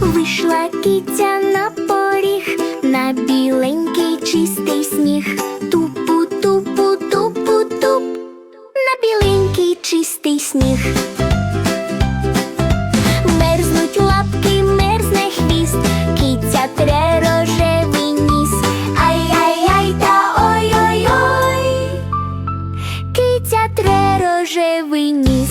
Вийшла киця на поріг, на біленький чистий сніг. Тупу, тупу, тупу, туп, на біленький чистий сніг. Рожевий ніс.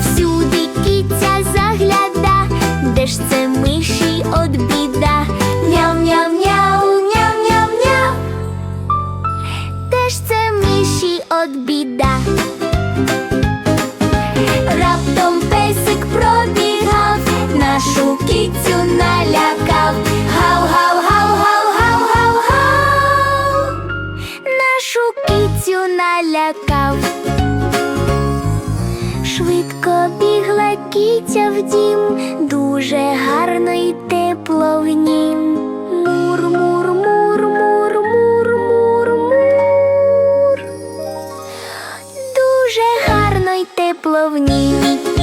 Всюди киця загляда, де ж це миші от біда. Ням-ням-няу, ням-ням-няу, де ж це миші от біда. Раптом песик пробігав, нашу кицю налякав. налякав, швидко бігла кітя в дім, дуже гарно й тепло в нім. Мур, мур, мур, мур, мур, мур, мур. Дуже гарно й тепло в нім.